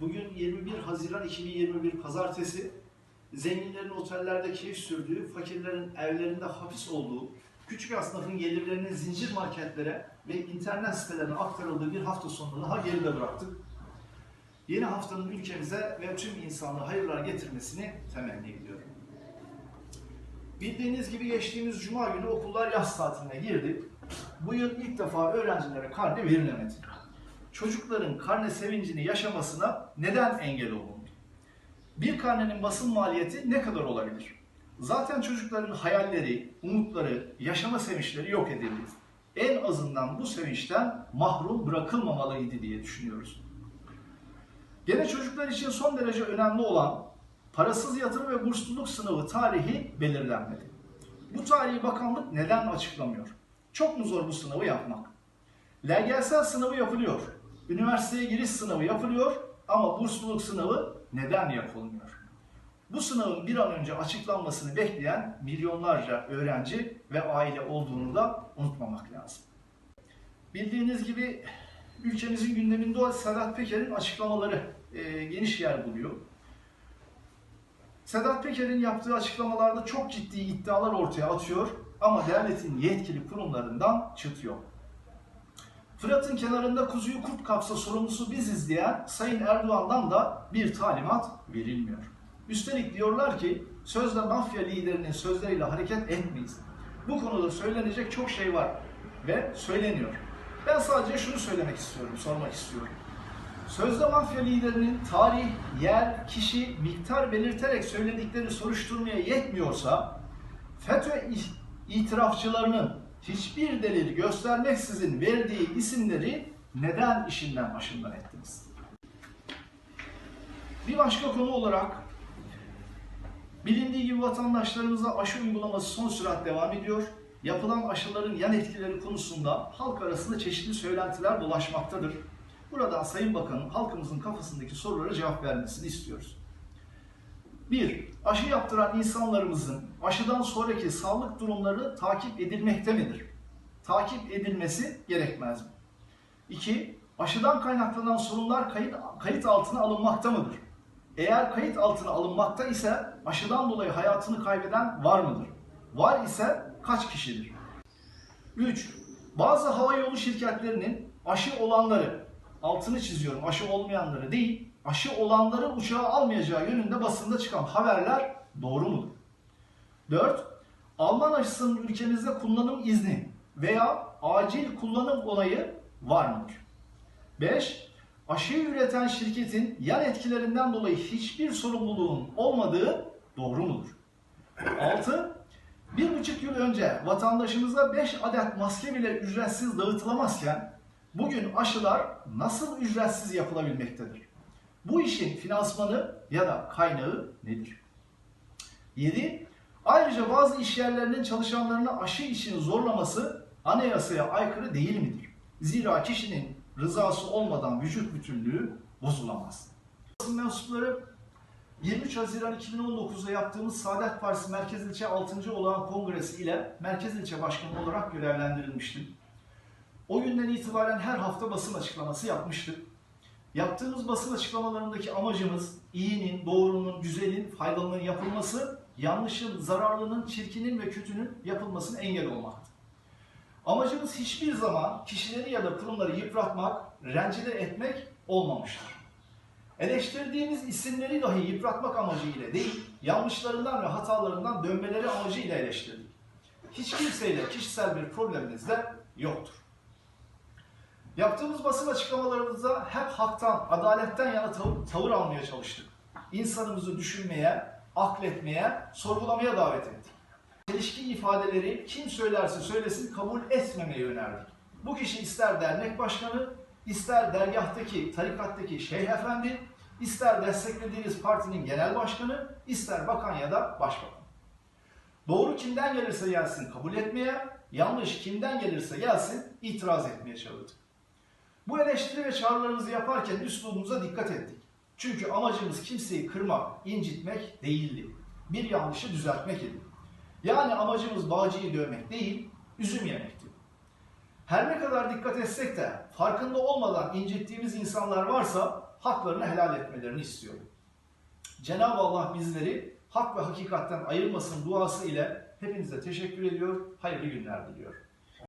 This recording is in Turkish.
Bugün 21 Haziran 2021 Pazartesi. Zenginlerin otellerde keyif sürdüğü, fakirlerin evlerinde hapis olduğu, küçük esnafın gelirlerinin zincir marketlere ve internet sitelerine aktarıldığı bir hafta sonunu daha geride bıraktık. Yeni haftanın ülkemize ve tüm insanlığa hayırlar getirmesini temenni ediyorum. Bildiğiniz gibi geçtiğimiz Cuma günü okullar yaz tatiline girdi. Bu yıl ilk defa öğrencilere karne verilemedi. Çocukların karne sevincini yaşamasına neden engel olundu? Bir karnenin basın maliyeti ne kadar olabilir? Zaten çocukların hayalleri, umutları, yaşama sevinçleri yok edildi. En azından bu sevinçten mahrum bırakılmamalıydı diye düşünüyoruz. Gene çocuklar için son derece önemli olan parasız yatırım ve bursluluk sınavı tarihi belirlenmedi. Bu tarihi bakanlık neden açıklamıyor? Çok mu zor bu sınavı yapmak? LGS sınavı yapılıyor. Üniversiteye giriş sınavı yapılıyor ama bursluluk sınavı neden yapılmıyor? Bu sınavın bir an önce açıklanmasını bekleyen milyonlarca öğrenci ve aile olduğunu da unutmamak lazım. Bildiğiniz gibi ülkemizin gündeminde o Sedat Peker'in açıklamaları e, geniş yer buluyor. Sedat Peker'in yaptığı açıklamalarda çok ciddi iddialar ortaya atıyor ama devletin yetkili kurumlarından çıt yok. Fırat'ın kenarında kuzuyu kurt kapsa sorumlusu biziz diyen Sayın Erdoğan'dan da bir talimat verilmiyor. Üstelik diyorlar ki sözde mafya liderinin sözleriyle hareket etmeyiz. Bu konuda söylenecek çok şey var ve söyleniyor. Ben sadece şunu söylemek istiyorum, sormak istiyorum. Sözde mafya liderinin tarih, yer, kişi, miktar belirterek söyledikleri soruşturmaya yetmiyorsa FETÖ itirafçılarının hiçbir delil göstermeksizin verdiği isimleri neden işinden başından ettiniz? Bir başka konu olarak bilindiği gibi vatandaşlarımıza aşı uygulaması son sürat devam ediyor. Yapılan aşıların yan etkileri konusunda halk arasında çeşitli söylentiler dolaşmaktadır. Buradan Sayın Bakan'ın halkımızın kafasındaki sorulara cevap vermesini istiyoruz. 1. Aşı yaptıran insanlarımızın aşıdan sonraki sağlık durumları takip edilmekte midir? Takip edilmesi gerekmez mi? 2. Aşıdan kaynaklanan sorunlar kayıt, kayıt altına alınmakta mıdır? Eğer kayıt altına alınmakta ise aşıdan dolayı hayatını kaybeden var mıdır? Var ise kaç kişidir? 3. Bazı hava yolu şirketlerinin aşı olanları, altını çiziyorum aşı olmayanları değil, aşı olanları uçağa almayacağı yönünde basında çıkan haberler doğru mudur? 4. Alman aşısının ülkemizde kullanım izni veya acil kullanım onayı var mıdır? 5. Aşıyı üreten şirketin yan etkilerinden dolayı hiçbir sorumluluğun olmadığı doğru mudur? 6. Bir buçuk yıl önce vatandaşımıza 5 adet maske bile ücretsiz dağıtılamazken bugün aşılar nasıl ücretsiz yapılabilmektedir? Bu işin finansmanı ya da kaynağı nedir? 7. Ayrıca bazı iş yerlerinin çalışanlarını aşı için zorlaması anayasaya aykırı değil midir? Zira kişinin rızası olmadan vücut bütünlüğü bozulamaz. Basın mensupları 23 Haziran 2019'da yaptığımız Saadet Partisi Merkez İlçe 6. Olağan Kongresi ile Merkez İlçe Başkanı olarak görevlendirilmiştim. O günden itibaren her hafta basın açıklaması yapmıştık. Yaptığımız basın açıklamalarındaki amacımız iyinin, doğrunun, güzelin, faydalının yapılması, yanlışın, zararlının, çirkinin ve kötünün yapılmasına engel olmaktı. Amacımız hiçbir zaman kişileri ya da kurumları yıpratmak, rencide etmek olmamıştır. Eleştirdiğimiz isimleri dahi yıpratmak amacıyla değil, yanlışlarından ve hatalarından dönmeleri amacıyla eleştirdik. Hiç kimseyle kişisel bir problemimiz de yoktur. Yaptığımız basın açıklamalarımızda hep haktan, adaletten yana tavır, tavır almaya çalıştık. İnsanımızı düşünmeye, akletmeye, sorgulamaya davet ettik. Çelişki ifadeleri kim söylerse söylesin kabul etmemeye önerdik. Bu kişi ister dernek başkanı, ister dergahtaki, tarikattaki şeyh efendi, ister desteklediğiniz partinin genel başkanı, ister bakan ya da başbakan. Doğru kimden gelirse gelsin kabul etmeye, yanlış kimden gelirse gelsin itiraz etmeye çalıştık. Bu eleştiri ve çağrılarımızı yaparken üslubumuza dikkat ettik. Çünkü amacımız kimseyi kırmak, incitmek değildi. Bir yanlışı düzeltmek idi. Yani amacımız bağcıyı dövmek değil, üzüm yemekti. Her ne kadar dikkat etsek de farkında olmadan incittiğimiz insanlar varsa haklarını helal etmelerini istiyorum. Cenab-ı Allah bizleri hak ve hakikatten ayırmasın duası ile hepinize teşekkür ediyor. Hayırlı günler diliyorum.